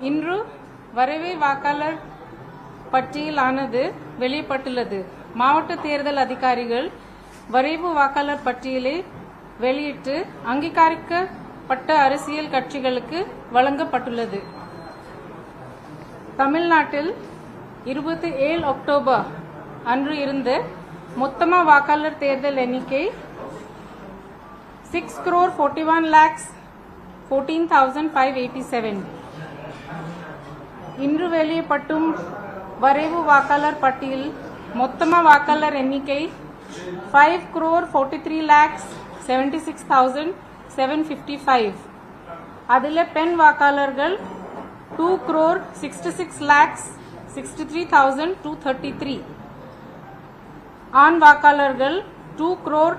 இன்று வரைவை வாக்காளர் பட்டியலானது வெளியப்பட்டுள்ளது மாவட்ட தேர்தல் அதிகாரிகள் வரைவு வாக்காளர் பட்டியலை வெளியிட்டு அங்கீகரிக்கப்பட்ட அரசியல் கட்சிகளுக்கு வழங்கப்பட்டுள்ளது தமிழ்நாட்டில் இருபத்தி ஏழு அக்டோபர் அன்று இருந்து மொத்தமா வாக்காளர் தேர்தல் எண்ணிக்கை six crore forty one lakhs fourteen thousand five eighty 14,587. இன்று வெளியிடப்பட்டும் வரைவு வாக்காளர் பட்டியல் மொத்தமா வாக்காளர் எண்ணிக்கை five crore forty three lakhs seventy six thousand seven fifty five அதில் பெண் வாக்காளர்கள் two crore sixty six lakhs sixty three thousand two thirty three ஆண் வாக்காளர்கள் two crore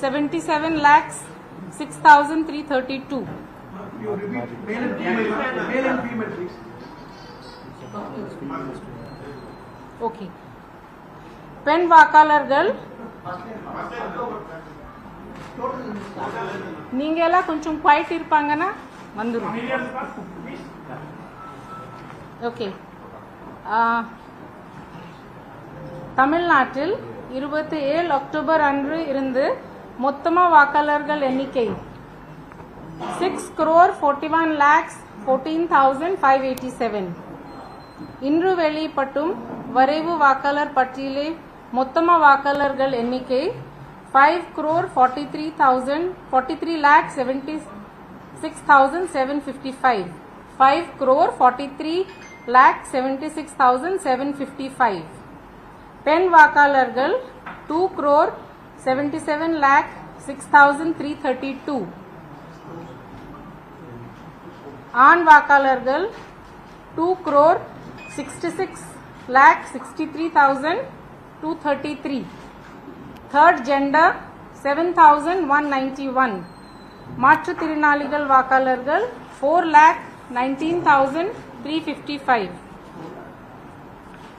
seventy seven lakhs six thousand three thirty two okay பெண் வாக்காளர்கள்? நீங்க எல்லாம் கொஞ்சம் குவைட் இருப்பாங்கன்னா வந்துடும் ஓகே தமிழ்நாட்டில் இருபத்தி ஏழு அக்டோபர் அன்று இருந்து மொத்தமா வாக்காளர்கள் எண்ணிக்கை six crore forty one lakhs fourteen thousand five eighty seven இன்று வெளிப்பட்டும் வரைவு வாக்காளர் பட்டியலே மொத்தம வாக்காளர்கள் எண்ணிக்கை five crore forty three thousand forty three lakh seventy six thousand seven fifty five five crore forty three lakh seventy six thousand seven fifty five பெண் வாக்காளர்கள் two crore seventy seven lakh six thousand three thirty two ஆண் வாக்காளர்கள் two crore 66 lakh 63233 third gender 7191 மாற்றுத்திறனாளிகள் வாக்காளர்கள் 4 lakh 19355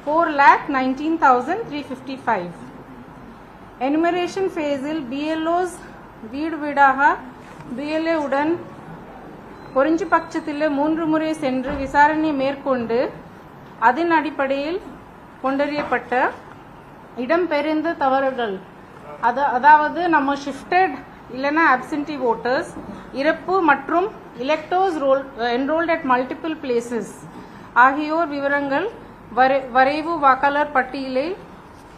4 lakh 19355 enumeration phase இல் BLOs வீடு வீடாக BLA உடன் ஒருஞ்சு பட்சத்தில் மூன்று முறை சென்று விசாரணை மேற்கொண்டு அதன் அடிப்படையில் கொண்டறியப்பட்ட இடம்பெயர்ந்த தவறுகள். அது அதாவது நம்ம ஷிஃப்டட் இல்லைன்னா அப்சென்டி ஓட்டர்ஸ் இறப்பு மற்றும் electors roll enrolled at multiple places ஆகியோர் விவரங்கள் வரை- வரைவு வாக்காளர் பட்டியலில்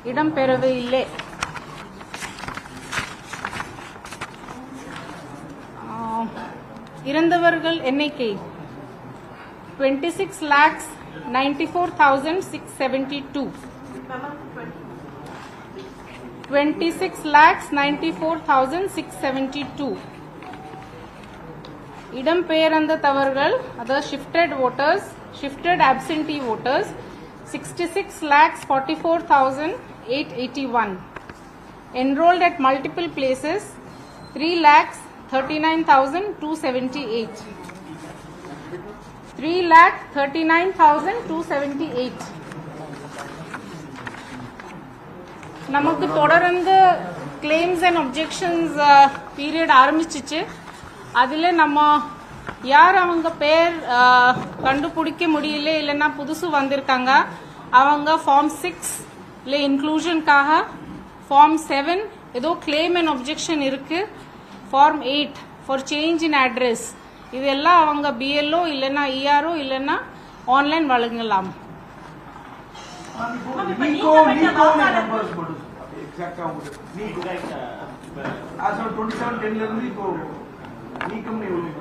இடம்பெறவே இல்லை. இறந்தவர்கள் எண்ணிக்கை twenty six lakhs 94,672. 26 lakhs 94,672. Idam Peyaranda Tavargal, other shifted voters, shifted absentee voters, 66 lakhs 44,881. Enrolled at multiple places, 3 lakhs 39,278. Three lakh thirty nine thousand two seventy eight நமக்கு தொடர்ந்து கிளைம்ஸ் அண்ட் அப்ஜெக்ஷன்ஸ் பீரியட் ஆரம்பிச்சிச்சு. அதில் நம்ம யார் அவங்க பேர் uh, கண்டுபிடிக்க முடியல இல்லைன்னா புதுசு வந்திருக்காங்க அவங்க ஃபார்ம் சிக்ஸ் இல்லை இன்க்ளூஷனுக்காக ஃபார்ம் செவன் ஏதோ கிளைம் அண்ட் அப்ஜெக்ஷன் இருக்கு. Form eight for change in address இதெல்லாம் அவங்க பிஎல்ஓ இல்லைன்னா இஆர்ஓ இல்லைன்னா ஆன்லைன் வழங்கலாம். நீக்கோ நீக்கோ நம்பர்ஸ் மட்டும் எக்ஸாக்டா உங்களுக்கு நீக்கோ ஆஸ் ஆஃப் டுவெண்ட்டி செவன் டென்ல இருந்து இப்போ நீக்கம் எவ்வளவு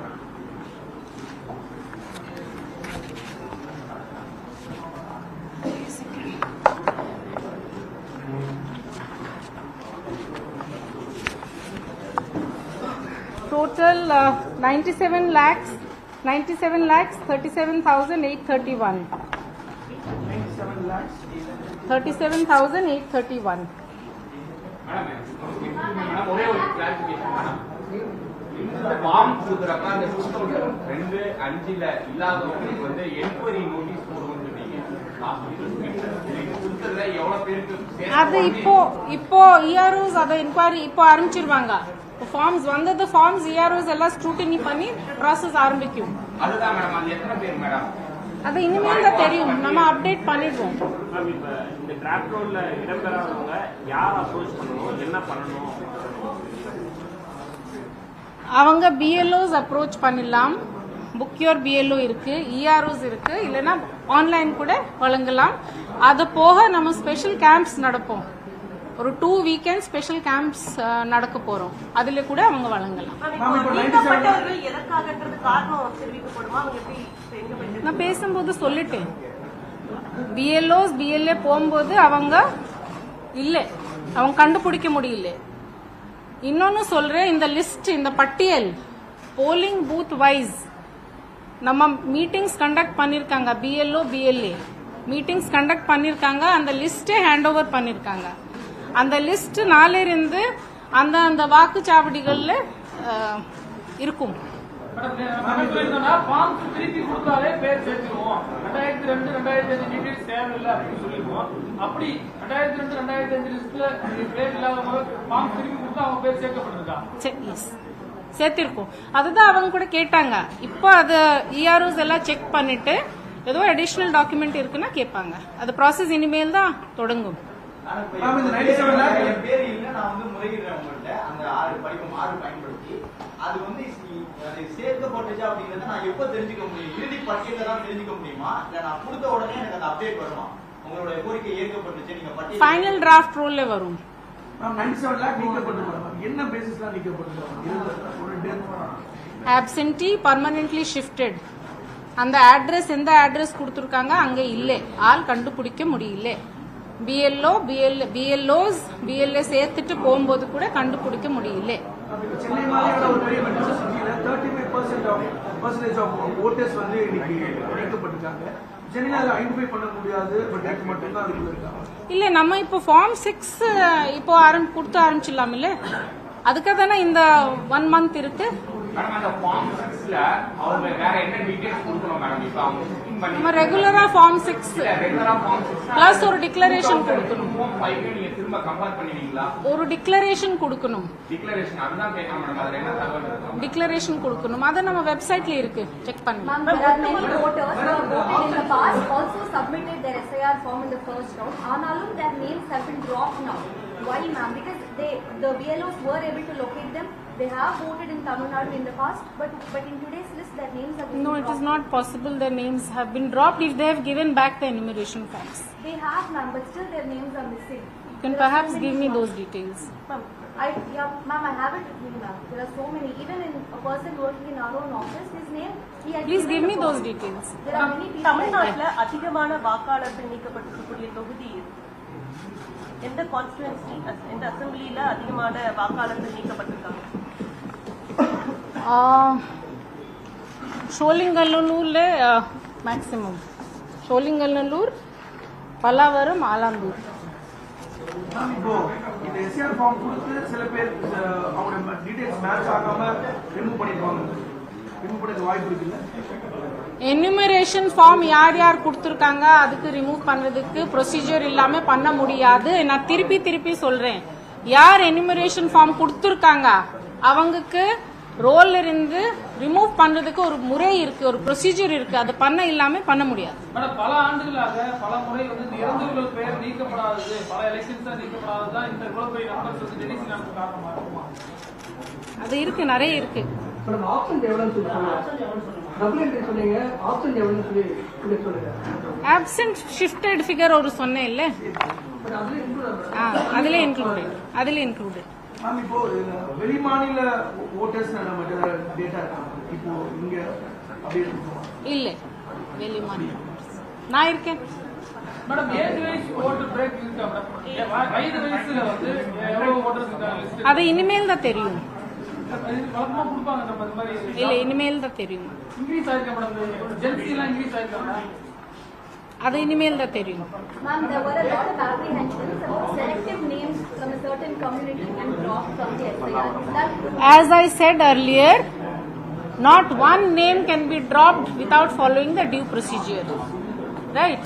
total uh, 97 lakhs 97 lakhs 37831 97 lakhs 37831 madam ஒரே ஒரு கிளாரிபிகேஷன் மேடம் ஃபார்ம் கொடுக்குறப்ப அந்த ரெண்டு அஞ்சுல இல்லாதவங்களுக்கு வந்து என்கொயரி நோட்டீஸ் போடுவோம்னு சொன்னீங்க அது இப்போ இப்போ இஆர்ஓஸ் அதை இன்கொயரி இப்போ ஆரம்பிச்சிருவாங்க. ஃபார்ம்ஸ் வந்தது ஃபார்ம்ஸ் இஆர்ஓஸ் எல்லாம் ஸ்க்ரூட்டினி பண்ணி ப்ராசஸ் ஆரம்பிக்கும். அதுதான் மேடம் அது எத்தனை பேர் மேடம் அது இனிமேல் தான் தெரியும். நம்ம அப்டேட் பண்ணிடுவோம். மேம் இப்ப இந்த டிராஃப்ட் ரோல்ல இடம்பெறாதவங்க யார் அப்ரோச் பண்ணணும்? என்ன பண்ணணும்? அவங்க பிஎல்ஓஸ் அப்ரோச் பண்ணிடலாம். புக்யூர் பிஎல்ஓ இருக்கு இஆர்ஓஸ் இருக்கு. இல்லைன்னா ஆன்லைன் கூட வழங்கலாம். அது போக நம்ம ஸ்பெஷல் கேம்ப்ஸ் நடப்போம். ஒரு டூ வீக்கெண்ட் ஸ்பெஷல் கேம்ப்ஸ் நடக்க போறோம். அதுல கூட அவங்க வழங்கலாம். நான் பேசும்போது சொல்லிட்டேன். பிஎல்ஓஸ் பிஎல்ஏ போகும்போது அவங்க இல்லை. அவங்க கண்டுபிடிக்க முடியல. இன்னொன்னு சொல்றேன் இந்த லிஸ்ட் இந்த பட்டியல் போலிங் பூத் வைஸ் நம்ம மீட்டிங்ஸ் கண்டக்ட் பண்ணிருக்காங்க. பிஎல்ஓ பிஎல்ஏ மீட்டிங்ஸ் கண்டக்ட் பண்ணிருக்காங்க. அந்த லிஸ்டே ஹேண்ட் ஓவர் பண்ணிருக்காங்க. அந்த லிஸ்ட் நாளிலிருந்து அந்த அந்த வாக்குச்சாவடிகள்ல இருக்கும். அப்படி ரெண்டாயிரத்தி ரெண்டு ரெண்டாயிரத்தி அஞ்சு லிஸ்ட்ல பேர் ஃபார்ம் திருப்பி கொடுத்தா அவங்க பேர் சேர்க்கப்பட்டிருக்கா சேர்த்திருக்கோம். அதுதான் அவங்க கூட கேட்டாங்க. இப்போ அது இஆர்ஓஸ் எல்லாம் செக் பண்ணிட்டு ஏதோ அடிஷ்னல் டாக்குமெண்ட் இருக்குன்னா கேட்பாங்க. அது ப்ராசஸ் இனிமேல் தான் தொடங்கும். மேம் இந்த நைன்டி செவன் லேக் என் பேர் இல்ல நான் வந்து முறையிடுறேன் உங்கள்ட்ட அந்த ஆறு படிவம் ஆறு பயன்படுத்தி அது வந்து சி- அது சேர்க்கப்பட்டுச்சு அப்படிங்கறத நான் எப்ப தெரிஞ்சுக்க முடியும்? இறுதி பட்டியல தான் தெரிஞ்சுக்க முடியுமா? இல்ல நான் கொடுத்த உடனே எனக்கு அந்த அப்டேட் வருமா? உங்களோட கோரிக்கை ஏற்கப்பட்டுச்சு நீங்க பட்டியல் ஃபைனல் டிராஃப்ட் ரோல்ல வரும். மேம் நைன்டி செவன் லேக் நீக்கப்பட்டிருக்காங்க என்ன பேசிஸ்லாம் நீக்கப்பட்டிருக்காங்க ஒரு டெத் ஆப்சென்டி பர்மனென்ட்லி ஷிஃப்டட் அந்த அட்ரஸ் எந்த அட்ரஸ் கொடுத்துருக்காங்க? அங்க இல்லை. ஆள் கண்டுபிடிக்க முடியல. பிஎல்ஓ பிஎல் பிஎல்ஓஸ் பிஎல்ஏ சேர்த்துட்டு போகும்போது கூட கண்டுபிடிக்க முடியல. இல்ல நம்ம இப்போ ஃபார்ம் சிக்ஸ் இப்போ ஆரம்பி கொடுத்து ஆரம்பிச்சிடலாமில்ல? அதுக்காக தானே இந்த ஒன் மந்த் இருக்கு. மேடம் அந்த ஃபார்ம் சிக்ஸ்ல அவங்க வேற என்ன டீடைல்ஸ் கொடுக்கணும் மேடம் இப்ப அவங்க நம்ம ரெகுலரா ஃபார்ம் சிக்ஸ் பிளஸ் ஒரு டிக்ளரேஷன் கொடுக்கணும். ஒரு டிக்ளரேஷன் கொடுக்கணும் டிக்ளரேஷன் கொடுக்கணும் அது நம்ம வெப்சைட்ல இருக்கு செக் பண்ணலாம் Ma'am, their names have been dropped now. Why, ma'am? Because they, the BLOs were able to locate them. They have voted in Tamil Nadu in the past, but but in today's list, their names have been No, it dropped. is not possible their names have been dropped if they have given back the enumeration forms. They have, ma'am, but still their names are missing. You can There are so perhaps many give me forms. those details. Ma'am, I, yeah, ma'am, I have it with me, ma'am. There are so many. Even in a person working in our own office, his name, he had Please given give the me those form. details. There are many people. தமிழ்நாட்டுல அதிகமான வாக்காளர்கள் நீக்கப்பட்டிருக்கக்கூடிய தொகுதி எது? எந்த constituency எந்த அசம்பிளியில அதிகமான வாக்காளர்கள் நீக்கப்பட்டிருக்காங்க ஷோலிங்கல்லூர்ல maximum Sholinganallur Pallavaram Alandur. இப்போ இந்த எஸ்ஆர் ஃபார்ம் கொடுத்து சில பேர் அஹ், அவங்களோட டீடைல்ஸ் மேட்ச் ஆகாம ரிமூவ் பண்ணிடுவாங்க. ரிமூவ் பண்ணதுக்கு வாய்ப்பு இருக்குல்ல? எனுமரேஷன் ஃபார்ம் யார் யார் கொடுத்துருக்காங்க அதுக்கு ரிமூவ் பண்றதுக்கு ப்ரொசீஜர் இல்லாம பண்ண முடியாது. நான் திருப்பி திருப்பி சொல்றேன். யார் எனுமரேஷன் ஃபார்ம் கொடுத்துருக்காங்க அவங்களுக்கு ரோல்ல இருந்து ரிமூவ் பண்றதுக்கு ஒரு முறை இருக்கு ஒரு ப்ரொசீஜர் இருக்கு. அது பண்ண இல்லாம பண்ண முடியாது. மேடம் பல ஆண்டுகளாக பல முறை வந்து இந்த இறந்தவர்கள் பெயர் நீக்கப்படாதது பல எலெக்ஷன்ஸ் நீக்கப்படாதது தான் இந்த நடத்த காரணமா இருக்குமா? அது இருக்கு நிறைய இருக்கு. மேடம் ஆப்ஷன் சொல்லுங்க. ஆப்சென்ட் ஷிஃப்டட் ஃபிகர் ஒரு சொன்னேன் இல்ல பட் அதுல இன்க்ளூட் ஆ அதுல இன்க்ளூடட் அதுல இன்க்ளூடட் மேம் இப்போ வெளிமாநில ஓட்டர்ஸ் நம்ம டேட்டா இப்போ இங்க இல்ல. வெளி மாநிலம் நான் இருக்கேன். மேடம் ஏஜ் வைஸ் ஓட்டு பிரேக் இருக்கா மேடம் ஏ, வ- வயது வயசுல வந்து எவ்வளவு ஓட்டர்ஸ் இருக்காங்க? லிஸ்ட் அது இனிமேல் தான் தெரியும். வழக்கமா கொடுப்பாங்க நம்ம இந்த மாதிரி. இல்ல இனிமேல் தான் தெரியும். இன்க்ரீஸ் ஆயிருக்கா மேடம்? ஜென்சி எல்லாம் இன்க்ரீஸ் ஆயிருக்கா madam? As I said earlier, not one name can be dropped without following the due procedure. Right?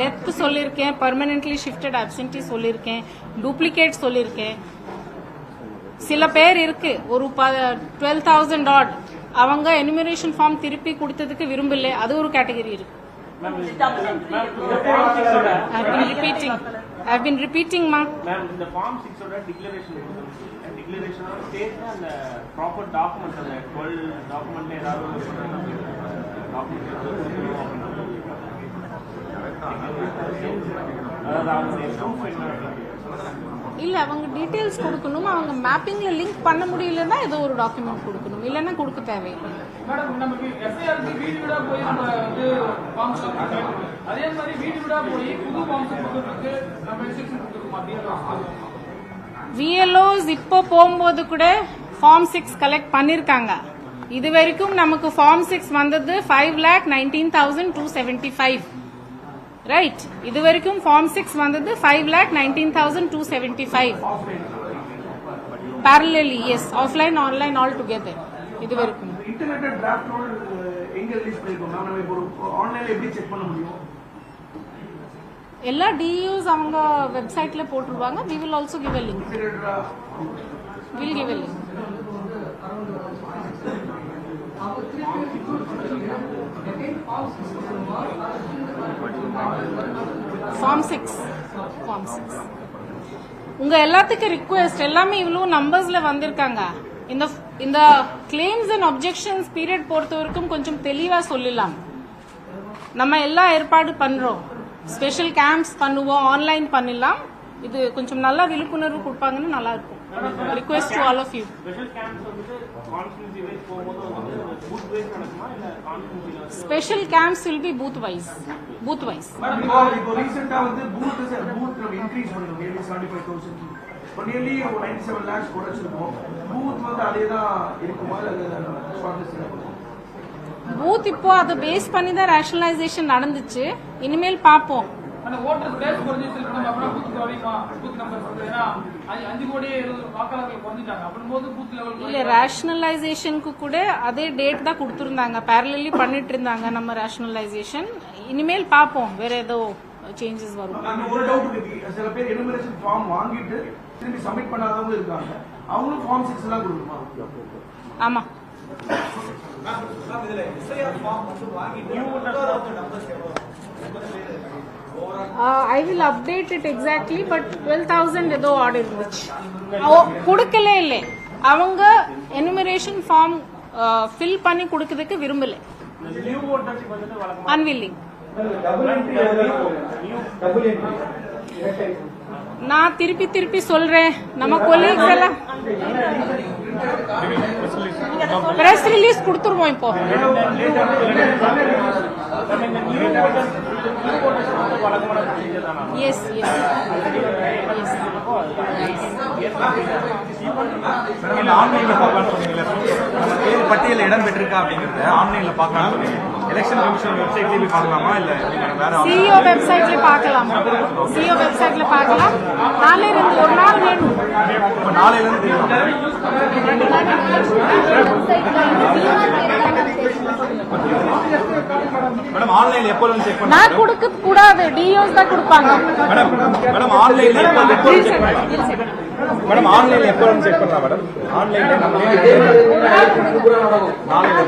Death சொல்லியிருக்கேன் பர்மனென்ட்லி ஷிஃப்டட் அப்சென்டி சொல்லியிருக்கேன் டூப்ளிகேட் சொல்லியிருக்கேன் சில பேர் இருக்கு ஒரு டுவெல் தௌசண்ட் டாட் அவங்க எனுமரேஷன் ஃபார்ம் திருப்பி கொடுத்ததுக்கு விரும்பல அது ஒரு கேட்டகரி இருக்கு. I've been repeating. I've been repeating, இந்த அந்த அந்த ஏதாவது ஒரு இல்ல அவங்க டீடைல்ஸ் கொடுக்கணும். அவங்க மேப்பிங்ல லிங்க் பண்ண முடியலன்னா ஏதோ ஒரு டாக்குமெண்ட் கொடுக்கணும். இல்லைன்னா கொடுக்க தேவையில்லை ஃபார்ம்ஸ் அதே மாதிரி வீடு வீடா போய் புது ஃபார்ம்ஸ் கொடுக்கறதுக்கு நம்ம இன்ஸ்ட்ரக்ஷன் கொடுத்துருக்கோம் அப்படின்னு விஎல்ஓஸ் இப்போ போகும்போது கூட ஃபார்ம் சிக்ஸ் கலெக்ட் பண்ணிருக்காங்க. இது வரைக்கும் நமக்கு ஃபார்ம் சிக்ஸ் வந்தது five lakh nineteen thousand two seventy five right இது வரைக்கும் ஃபார்ம் சிக்ஸ் வந்தது five lakh nineteen thousand two seventy five parallelly yes offline online all together இது வரைக்கும் இன்டர்நெட் டிராஃப்ட் நோட் எங்க ரிலீஸ் பண்ணிருக்கோம்? மேம் நம்ம இப்போ ஒரு ஆன்லைன்ல எப்படி செக் பண்ண முடியும்? எல்லா டியூஸ் அவங்க வெப்சைட்ல போட்டுருவாங்க. We will also give a link will give a link form six form six உங்கள் எல்லாத்துக்கும் ரிக்வெஸ்ட் எல்லாமே இவ்வளோ நம்பர்ஸில் வந்திருக்காங்க. இந்த இந்த கிளைம்ஸ் அண்ட் அப்ஜெக்ஷன்ஸ் பீரியட் பொறுத்த வரைக்கும் கொஞ்சம் தெளிவாக சொல்லலாம் நம்ம எல்லா ஏற்பாடு பண்ணுறோம் ஸ்பெஷல் கேம்ப்ஸ் பண்ணுவோம் ஆன்லைன் பண்ணிடலாம். இது கொஞ்சம் நல்லா விழிப்புணர்வு கொடுப்பாங்கன்னு நல்லா இருக்கும். Request to all of you special camps will be booth wise booth wise இப்போ ரீசெண்டா வந்து பூத் பூத் நம்ம இன்க்ரீஸ் பண்ணிருக்கோம் நியர்லி இப்போ நியர்லி லேக்ஸ் குறைச்சிருக்கோம். பூத் வந்து அதே தான் இருக்குமா? இல்லை ஷார்ட்லிஸ்ட் பூத் இப்போ அதை பேஸ் பண்ணி தான் ரேஷனலைசேஷன் நடந்துச்சு. இனிமேல் பார்ப்போம். அந்த ஓட்டர் பேஸ் குறைஞ்சிச்சு நம்ம அப்புறம் பூத் குறையுமா பூத் நம்பர் சொல்றது. ஏன்னா அஞ்சு- அஞ்சு கோடி இருபது வாக்காளர்கள் குறைஞ்சிட்டாங்க. அப்படின்போது பூத் லெவல் இல்ல ரேஷனலைசேஷனுக்கு கூட அதே டேட் தான் கொடுத்துருந்தாங்க. பேரலி பண்ணிட்டு இருந்தாங்க நம்ம ரேஷனலைசேஷன் இனிமேல் பார்ப்போம் வேற ஏதோ சேஞ்சஸ் வரும். ஒரு டவுட் இருக்கு. சில பேர் எனுமரேஷன் ஃபார்ம் வாங்கிட்டு திரும்பி சப்மிட் பண்ணாதவங்க இருக்காங்க. அவங்களும் ஃபார்ம் சிக்ஸ் தான் கொடுக்குமா ஆமா. I will update it exactly but twelve thousand ஏதோ ஆர்டர் இருந்துச்சு. கொடுக்கலே இல்லை. அவங்க எனுமரேஷன் ஃபார்ம் ஃபில் பண்ணி கொடுக்கறதுக்கு விரும்பல. அன்வில்லிங் நான் திருப்பி திருப்பி சொல்றேன். நம்ம கொலீக்ஸ் எல்லாம் பிரஸ் ரிலீஸ் கொடுத்துருவோம் இப்போ. எஸ் எஸ் ஆன்லைன்ல பார்க்கலாம்னு பேர் பட்டியலில் இடம் பெற்றிருக்கா அப்படிங்கறத ஆன்லைன்ல பார்க்கலாம் சொன்னீங்க. எலெக்ஷன் கமிஷன் வெப்சைட்லயே போய் பார்க்கலாமா? இல்ல நீங்க வேற சிஇஓ வெப்சைட்ல பார்க்கலாம்? சிஇஓ வெப்சைட்ல பார்க்கலாம். நாளைல இருந்து ஒரு நாள் வேணும். இப்ப நாளையில இருந்து மேடம் ஆன்லைன்ல எப்போ வந்து செக் நான் கொடுக்க கூடாது. டிஓஸ் தான் கொடுப்பாங்க. மேடம் மேடம் ஆன்லைன்ல எப்போ செக் பண்ணலாம். மேடம் ஆன்லைன்ல எப்போ வந்து செக் பண்ணலாம் மேடம் ஆன்லைன்ல நம்ம நாளையில